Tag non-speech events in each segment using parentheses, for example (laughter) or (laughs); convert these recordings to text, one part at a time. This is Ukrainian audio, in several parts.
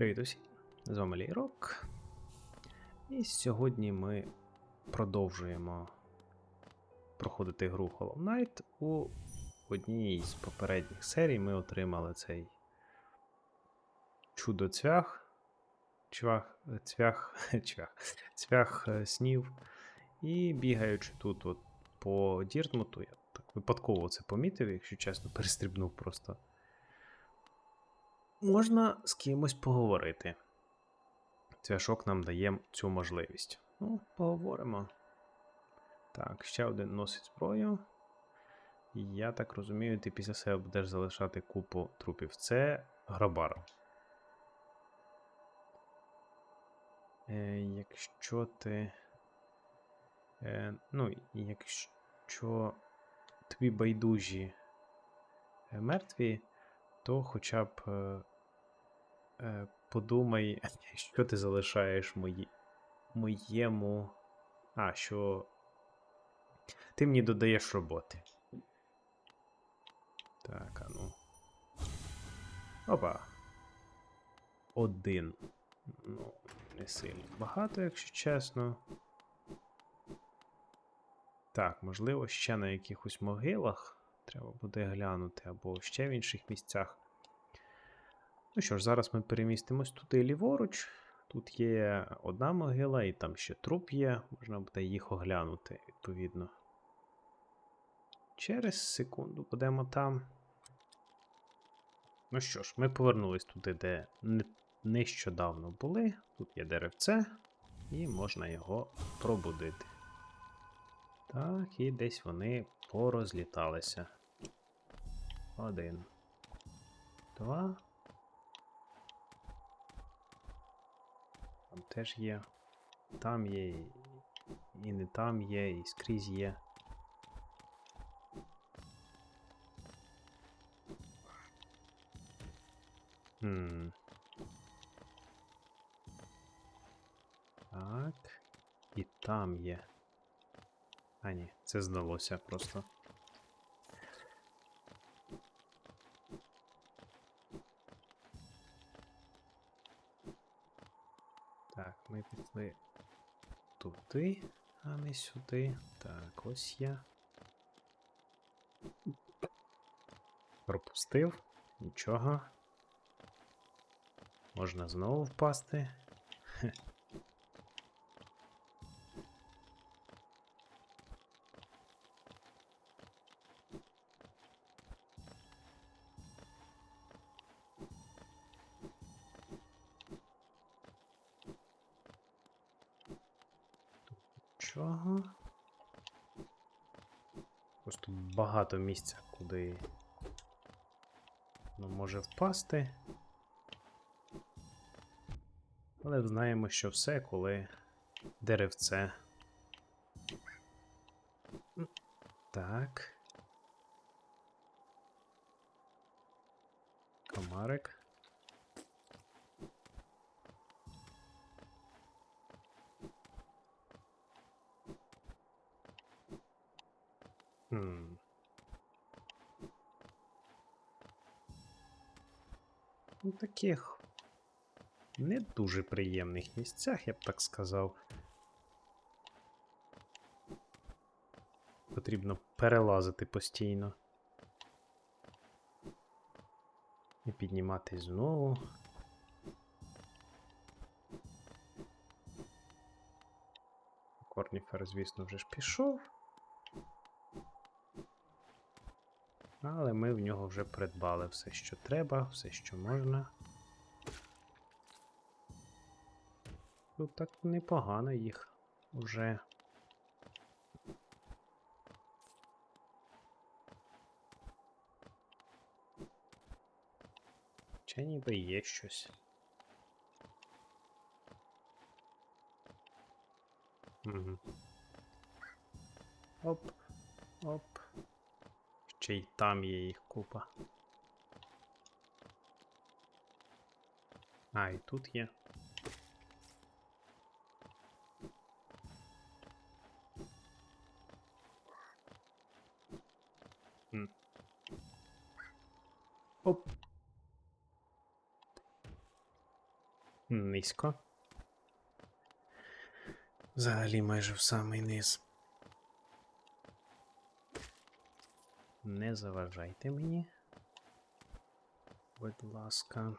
Привіт усім! З вами Лійрок. І сьогодні ми продовжуємо проходити гру Hollow Knight. У одній з попередніх серій ми отримали цей чудо-цвях. Чвах, цвях, (laughs) чвях, цвях е, снів. І бігаючи тут от по Діртмуту, я так випадково це помітив, якщо чесно, (laughs) перестрибнув просто. Можна з кимось поговорити. Цвяшок нам дає цю можливість. Ну, поговоримо. Так, ще один носить зброю. Я так розумію, ти після себе будеш залишати купу трупів. Це грабар. Е, якщо ти. Е, ну, якщо тобі байдужі е, мертві, то хоча б е, подумай, що ти залишаєш мої, моєму. А, що. Ти мені додаєш роботи. Так, а ну. Опа. Один. Ну, не сильно багато, якщо чесно. Так, можливо, ще на якихось могилах треба буде глянути, або ще в інших місцях. Ну що ж, зараз ми перемістимось туди ліворуч. Тут є одна могила, і там ще труп є, можна буде їх оглянути, відповідно. Через секунду будемо там. Ну що ж, ми повернулись туди, де нещодавно були. Тут є деревце, і можна його пробудити. Так, і десь вони порозліталися. Один. Два. Там теж є. Там є, і- не там є, і скрізь є. Хм. Так. І там є. А, ні, це здалося просто. Ми пішли туди, а не сюди. Так, ось я. Пропустив. Нічого. Можна знову впасти. Хе. Чого? Просто багато місця, куди воно може впасти. Але знаємо, що все, коли деревце. Так. Комарик. Хм. У таких не дуже приємних місцях, я б так сказав. Потрібно перелазити постійно. І підніматись знову. Корніфер, звісно, вже ж пішов. Але ми в нього вже придбали все, що треба, все, що можна. Тут так непогано їх вже. Чи ніби є щось. Угу. Оп, оп. Ще й там є їх купа. А, і тут є. Оп. Низько. Взагалі майже в самий низ. Не заважайте мені. Будь ласка.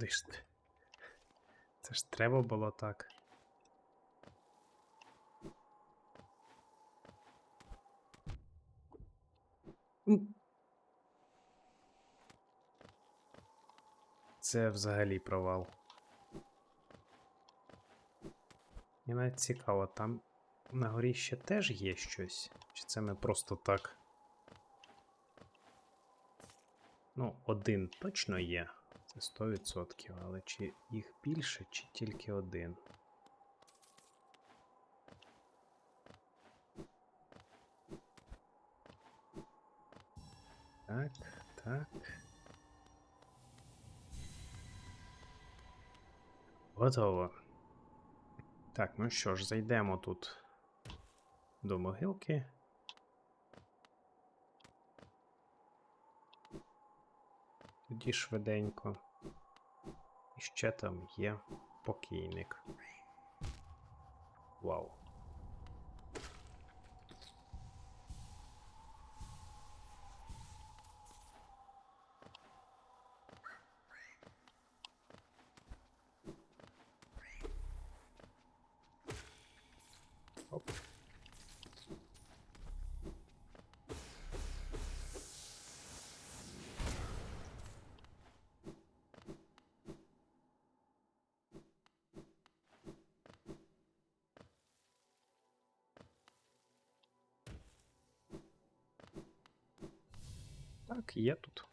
Куди ж ти? Це ж треба було так. Це взагалі провал. Мені навіть цікаво, там на горі ще теж є щось? Чи це ми просто так? Ну, один точно є. Це 100%, але чи їх більше, чи тільки один? Так, так. Готово. Так, ну що ж, зайдемо тут до могилки. Тоді швиденько. І ще там є покійник. Вау. Оп. Так, є тут.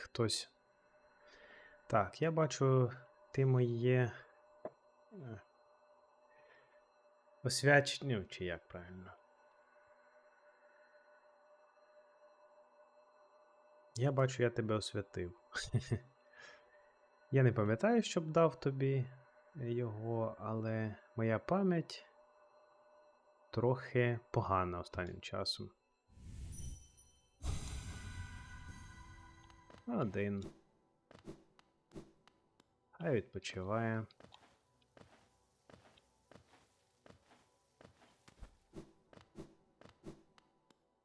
Хтось. Так, я бачу, ти моє. е, Освяч... Ну, чи як правильно? Я бачу, я тебе освятив. (laughs) Я не пам'ятаю, щоб дав тобі його, але моя пам'ять трохи погана останнім часом. Один. Хай відпочиває.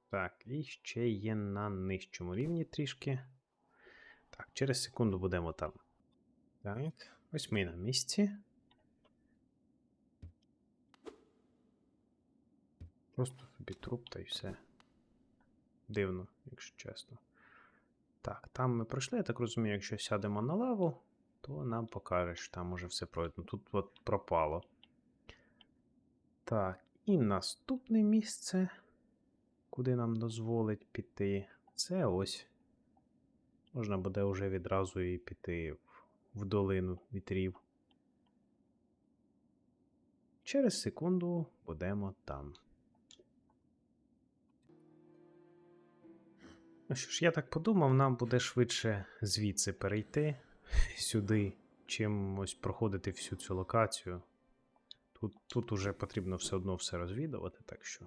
Так, і ще є на нижчому рівні трішки. Так, через секунду будемо там. Так, ось ми на місці. Просто собі труп та й все. Дивно, якщо чесно. Так, там ми пройшли, я так розумію, якщо сядемо на лаву, то нам покаже, що там уже все пройдено. Тут от пропало. Так, і наступне місце, куди нам дозволить піти, це ось. Можна буде вже відразу і піти в, в долину вітрів. Через секунду будемо там. Ну що ж, я так подумав, нам буде швидше звідси перейти сюди, чим ось проходити всю цю локацію. Тут, тут уже потрібно все одно все розвідувати, так що.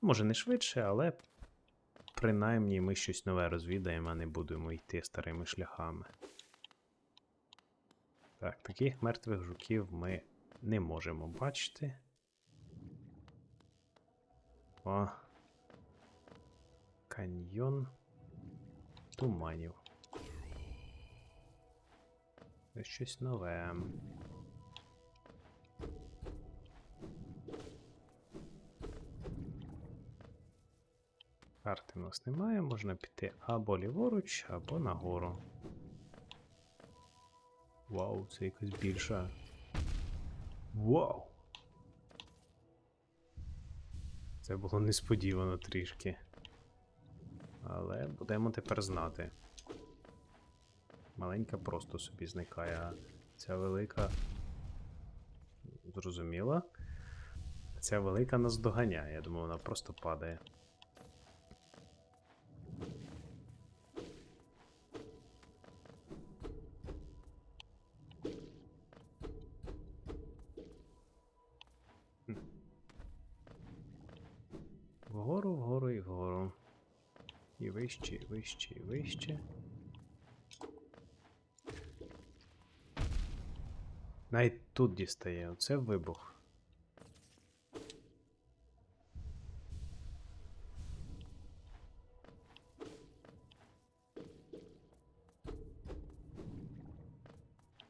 Може не швидше, але принаймні ми щось нове розвідаємо, а не будемо йти старими шляхами. Так, таких мертвих жуків ми не можемо бачити. О. Каньйон туманів. Це щось нове. Карти в нас немає, можна піти або ліворуч, або нагору. Вау, це якась більша. Вау! Це було несподівано трішки. Але будемо тепер знати. Маленька просто собі зникає, а ця велика Зрозуміла. Ця велика нас доганяє. Я думаю, вона просто падає. Вище, і вище. Навіть тут дістає. Оце вибух.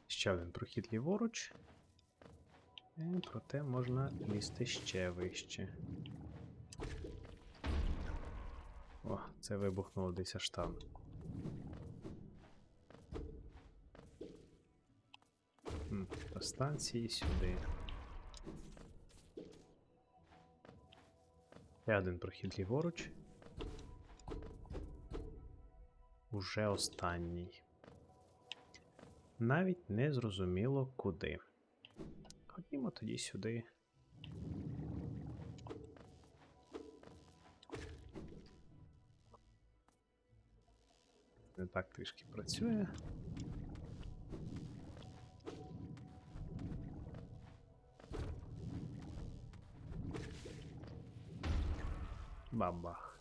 Ще один прохід ліворуч. І проте можна лізти ще вище. Це вибухнуло десь аж там. До станції сюди. Ще один прохід ліворуч. Уже останній. Навіть не зрозуміло куди. Ходімо тоді сюди. Не так трішки працює. Бабах.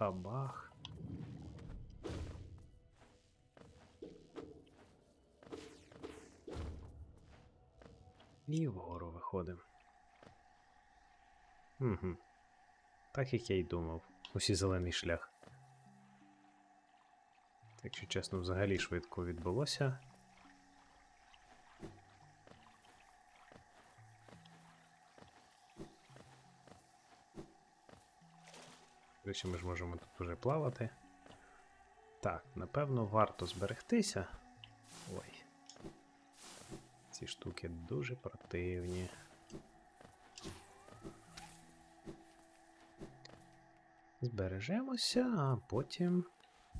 Бабах. І вгору виходимо. Угу. Так як я й думав. Усі зелений шлях. Якщо чесно, взагалі швидко відбулося. Речі, ми ж можемо тут уже плавати. Так, напевно, варто зберегтися. Ой. Ці штуки дуже противні. Збережемося, а потім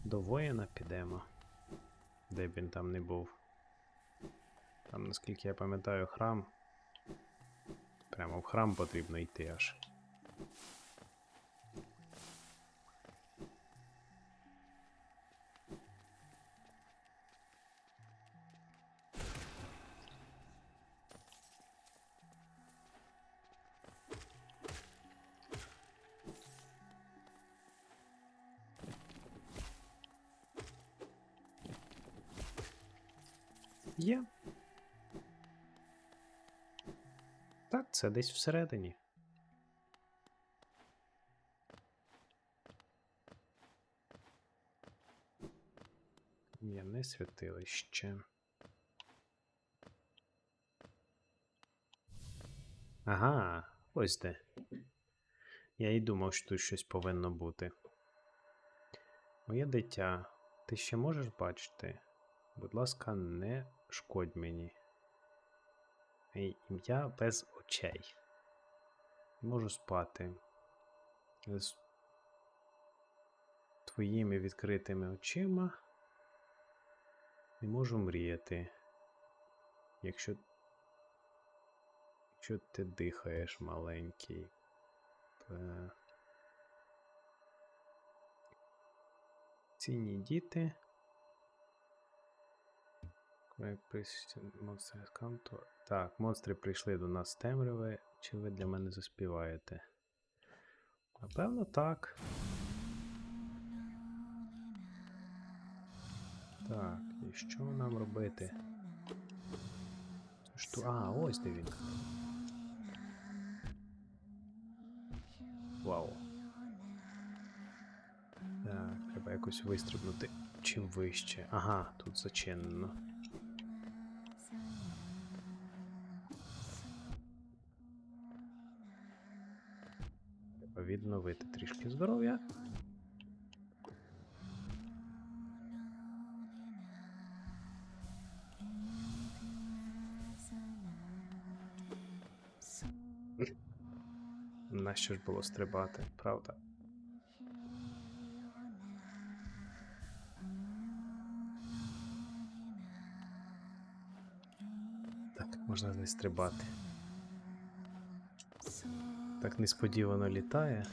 до воїна підемо. Де б він там не був. Там, наскільки я пам'ятаю, храм. Прямо в храм потрібно йти аж. Є. Так, це десь всередині. Ні, не святилище. Ага, ось де. Я й думав, що тут щось повинно бути. Моє дитя, ти ще можеш бачити? Будь ласка, не шкодь мені. Ім'я без очей. Не можу спати. З твоїми відкритими очима. Не можу мріяти. Якщо. Якщо ти дихаєш маленький. Та... Цінні діти. Монстри сканту. Так, монстри прийшли до нас з темряви. Чи ви для мене заспіваєте? Напевно, так. Так, і що нам робити? Що? А, ось де він. Вау. Так, треба якось вистрибнути. Чим вище. Ага, тут зачинено. відновити трішки здоров'я. Нащо ж було стрибати, правда? Так, можна не стрибати. Так несподівано літає.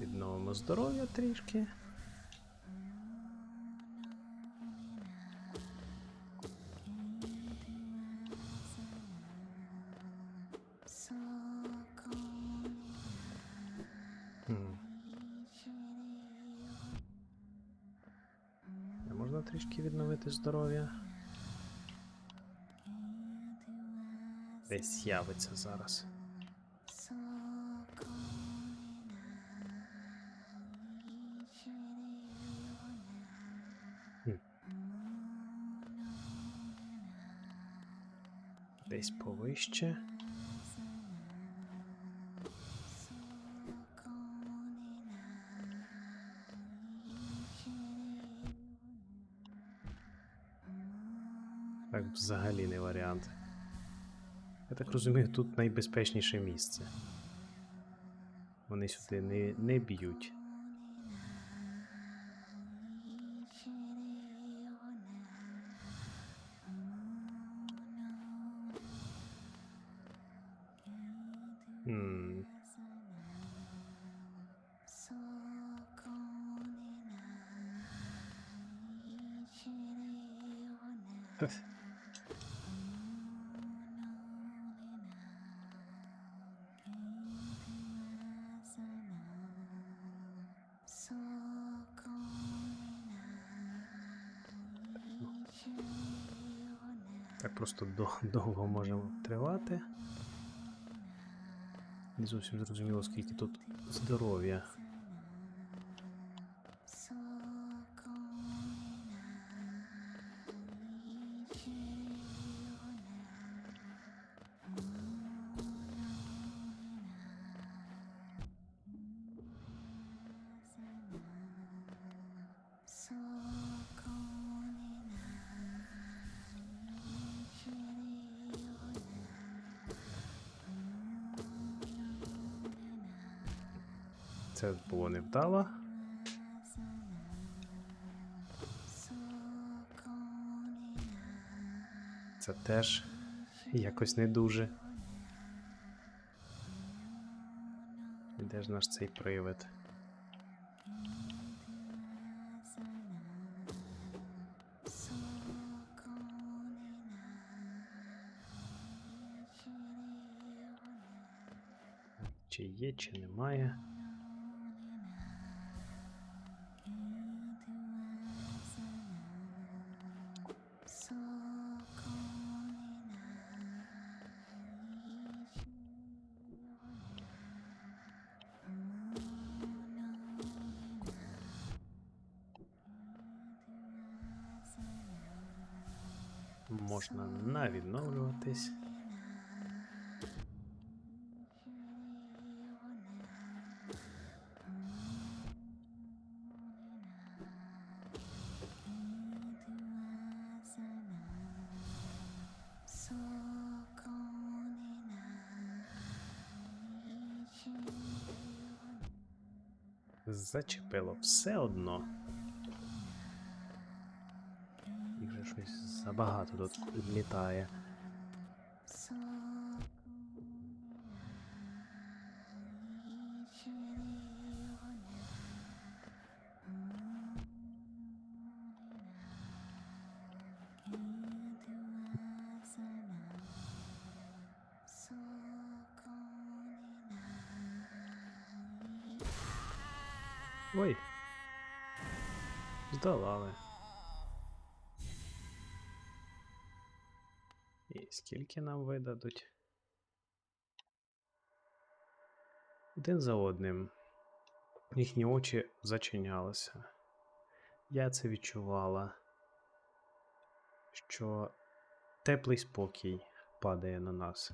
Відновимо здоров'я трішки. Трішки відновити здоров'я. Десь з'явиться зараз. Десь повище. Взагалі не варіант. Я так розумію, тут найбезпечніше місце. Вони сюди не, не б'ють. М, просто довго може тривати. Не зовсім зрозуміло, скільки тут здоров'я. Це було невдало. Це теж якось не дуже. Де ж наш цей привид? Чи є, чи немає. Можна навідновлюватись. Зачепило все одно. Щось забагато тут літає. Ой. Здолали. І скільки нам видадуть? Один за одним. Їхні очі зачинялися. Я це відчувала, що теплий спокій падає на нас.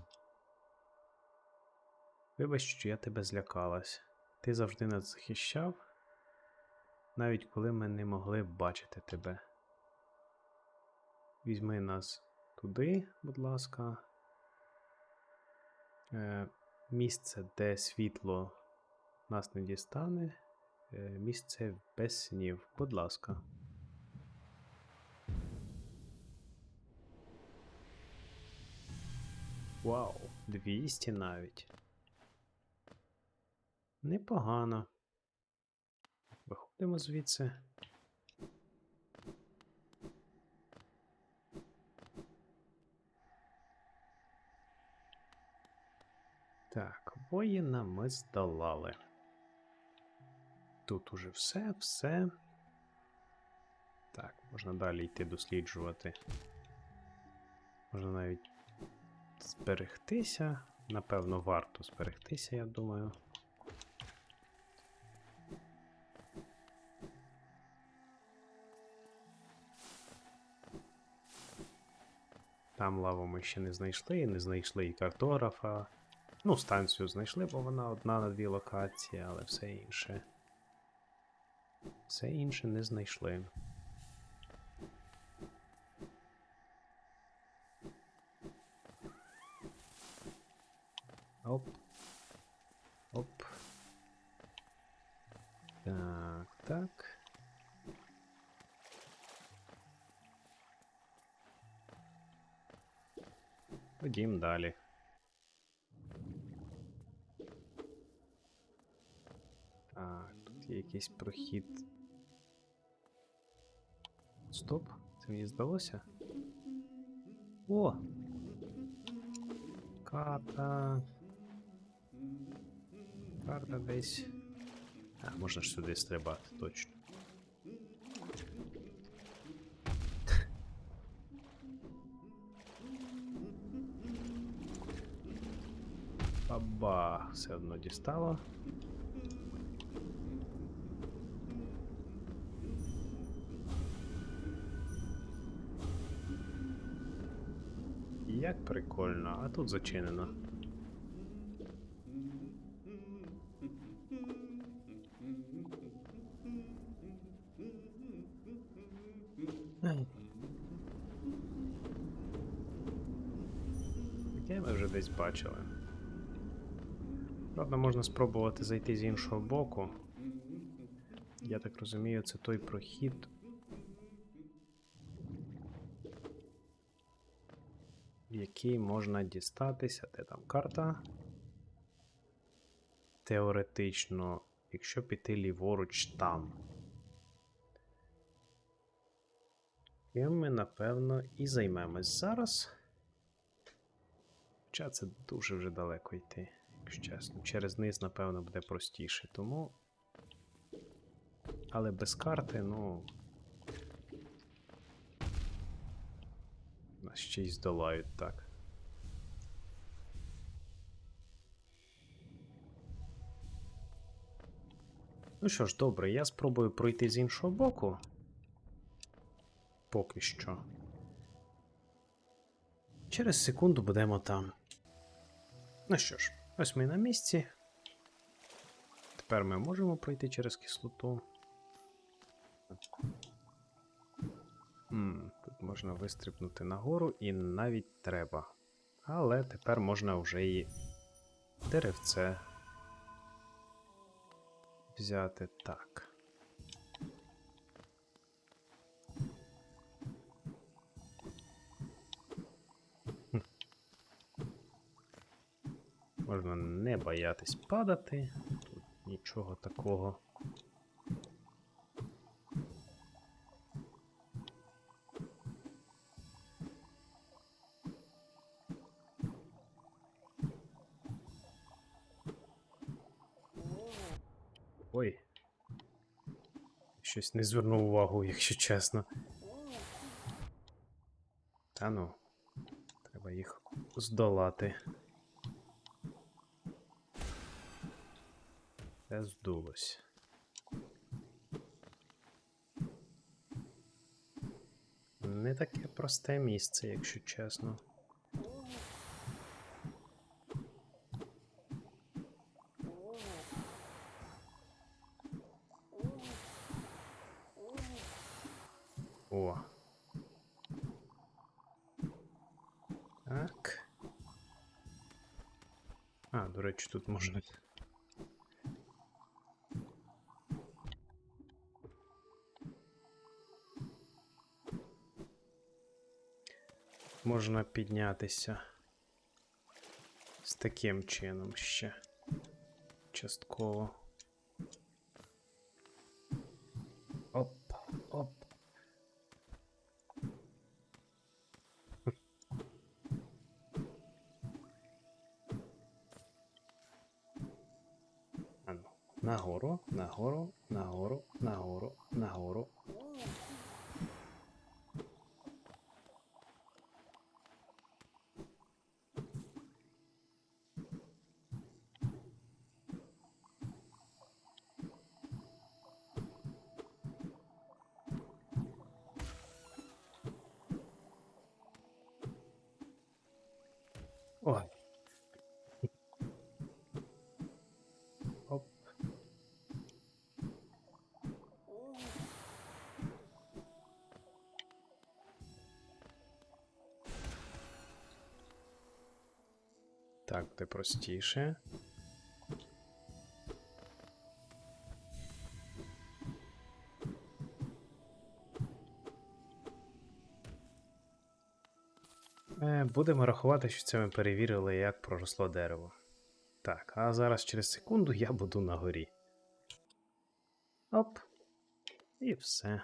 Вибач, що я тебе злякалась. Ти завжди нас захищав, навіть коли ми не могли бачити тебе. Візьми нас туди, будь ласка. Е, місце, де світло нас не дістане. Е, місце без снів, будь ласка. Вау, 200 навіть. Непогано. Виходимо звідси. Так, воїна ми здолали. Тут уже все, все. Так, можна далі йти досліджувати. Можна навіть зберегтися. Напевно, варто зберегтися, я думаю. Там лаву ми ще не знайшли, не знайшли і картографа. Ну, станцію знайшли, бо вона одна на дві локації, але все інше. Все інше не знайшли. Оп. Оп. Так, так. Ходім далі. Так, тут є якийсь прохід. Стоп, це мені здалося? О! Карта. Карта десь. А, можна ж сюди стрибати, точно. Баба, все одно дістало. Прикольно, а тут зачинено. Таке ми вже десь бачили. Правда, можна спробувати зайти з іншого боку. Я так розумію, це той прохід. В який можна дістатися. Де там карта? Теоретично, якщо піти ліворуч там. Ким ми, напевно, і займемось зараз. Хоча це дуже вже далеко йти, якщо чесно. Через низ, напевно, буде простіше, тому. Але без карти, ну. Нас ще й здолають так. Ну що ж, добре, я спробую пройти з іншого боку. Поки що. Через секунду будемо там. Ну що ж, ось ми на місці. Тепер ми можемо пройти через кислоту. М, Тут можна вистрибнути нагору і навіть треба. Але тепер можна вже і деревце взяти так. Можна не боятись падати. Тут нічого такого. Щось не звернув увагу, якщо чесно. Та ну. Треба їх здолати. Це здулось. Не таке просте місце, якщо чесно. Можна. Можна піднятися з таким чином ще. Частково. Нагору, нагору, нагору, нагору, нагору. Ой. Так, буде простіше. Е, Будемо рахувати, що це ми перевірили, як проросло дерево. Так, а зараз через секунду я буду на горі. Оп. І все.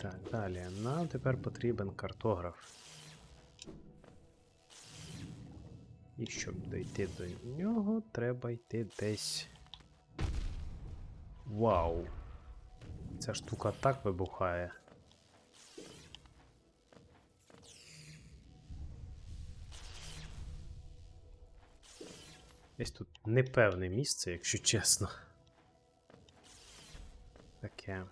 Так, далі. Нам тепер потрібен картограф. І щоб дойти до нього, треба йти десь. Вау! Ця штука так вибухає. Десь тут непевне місце, якщо чесно. Таке.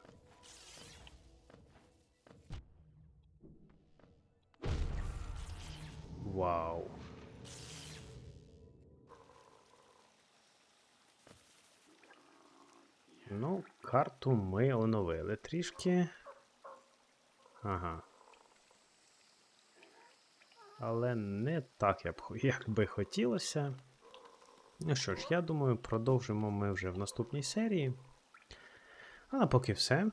Вау. Ну, карту ми оновили трішки. Ага. Але не так, як, би хотілося. Ну що ж, я думаю, продовжимо ми вже в наступній серії. А поки все.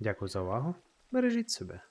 Дякую за увагу. Бережіть себе.